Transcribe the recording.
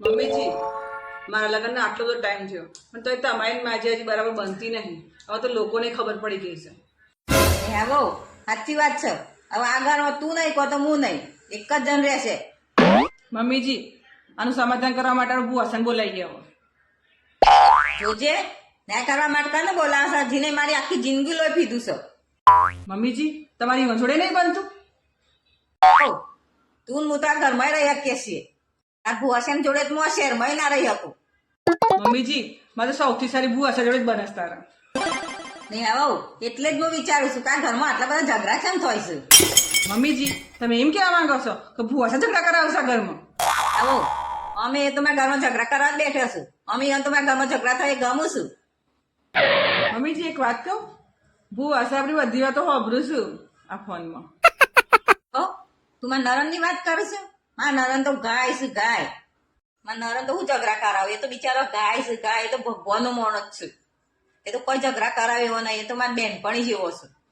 મમ્મીજી મારા લગ્નને આટલો બધો ટાઈમ થયો. પણ તો તમારી માજી હજી બરાબર બનતી નહીં. હવે તો લોકોને ખબર પડી ગઈ છે. હે બહુ સાચી વાત છે. હવે આગળ તું નહીં કહો તો હું નહીં. એક જ જણ રહેશે. મમ્મીજી આનું સમાધાન કરવા માટે બહુ હસન બોલાઈ ગયો જોજે ના કરવા માટે કને બોલાવશે જીને મારી આખી જિંદગી લોહી પીધું છે. મમ્મીજી તમારી વંજોડે નહીં બનતું? તું હું તો આ ઘરમાં રહ્યા કે છીએ આ ભુવાસેન જોડે હું શેર ના રહી શકું મમ્મીજી મારે સૌથી સારી ભૂ હસા જોડે જ બનસ તારા. નહીં આવું એટલે જ હું વિચારું છું કે ઘરમાં આટલા બધા ઝઘડા કેમ થાય છે? મમ્મીજી તમે એમ કેવા માંગો છો કે ભૂ હસા ઝઘડા કરાવશે ઘરમાં? આવો અમે તો મેં ઘરમાં ઝઘડા કરવા જ બેઠા છું. અમે તો મેં ઘરમાં ઝઘડા થાય ગમું છું. મમ્મીજી એક વાત કહું? ભૂ હસા આપણી બધી વાતો હોભરું છું આ ફોનમાં. હો તું મારા નરણની વાત કરું છું? મારા નરન તો ગાય છે, ગાય. મારા નરન તો હું ઝઘડા કરાવું? એ તો બિચારો ગાય છે, ગાય. એ તો ભગવાનનો માણસ છે. એ તો કોઈ ઝઘડા કરાવે એવો નહીં. એ તો મારી બેનપણી જેવો છે.